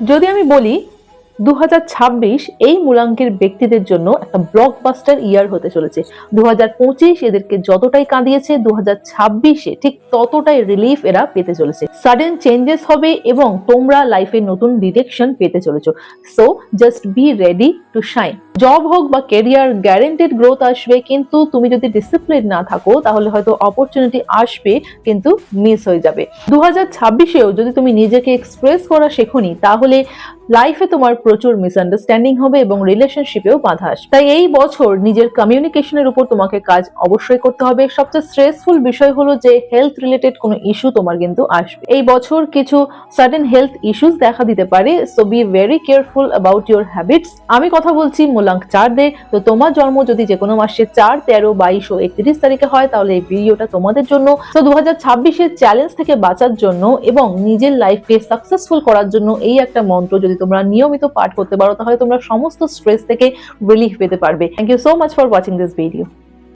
যদি আমি বলি দু হাজার ছাব্বিশ এই মূলাঙ্কের ব্যক্তিদের জন্য একটা ব্লকবাস্টার ইয়ার হতে চলেছে। দু হাজার পঁচিশ এদেরকে যতটাই কাঁদিয়েছে দু ছাব্বিশে ঠিক ততটাই রিলিফ এরা পেতে চলেছে। সাডেন চেঞ্জেস হবে এবং তোমরা লাইফে নতুন ডিরেকশন পেতে চলেছ। So just be ready to shine job হোক বা কেরিয়ার গ্যারেন্টেড গ্রোথ আসবে, কিন্তু তুমি যদি ডিসিপ্লিন না থাকো, তাহলে হয়তো অপরচুনিটি আসবে, কিন্তু মিস হয়ে যাবে। দু হাজার যদি তুমি নিজেকে এক্সপ্রেস করা শেখনি, তাহলে লাইফে তোমার প্রচুর মিসআন্ডারস্ট্যান্ডিং হবে এবং রিলেশনশিপেও বাধা আসবে। তাই এই বছর নিজের কমিউনিকেশনের উপর তোমাকে কাজ অবশ্যই করতে হবে। সবচেয়ে স্ট্রেসফুল বিষয় হলো যে হেলথ রিলেটেড কোনো ইস্যু তোমার কিন্তু আসবে। এই বছর কিছু সাডেন হেলথ ইস্যুস দেখা দিতে পারে so be very careful about your habits আমি কথা বলছি মূলাঙ্ক চার দে। তো তোমার জন্ম যদি যে কোনো মাসে চার, তেরো, বাইশ ও একত্রিশ তারিখে হয়, তাহলে এই ভিডিওটা তোমাদের জন্য। তো দু হাজার ছাব্বিশের চ্যালেঞ্জ থেকে বাঁচার জন্য এবং নিজের লাইফকে সাকসেসফুল করার জন্য এই একটা মন্ত্র যদি তোমরা নিয়মিত পাঠ করতে পারো, তাহলে তোমরা সমস্ত স্ট্রেস থেকে রিলিফ পেতে পারবে। Thank you so much for watching this video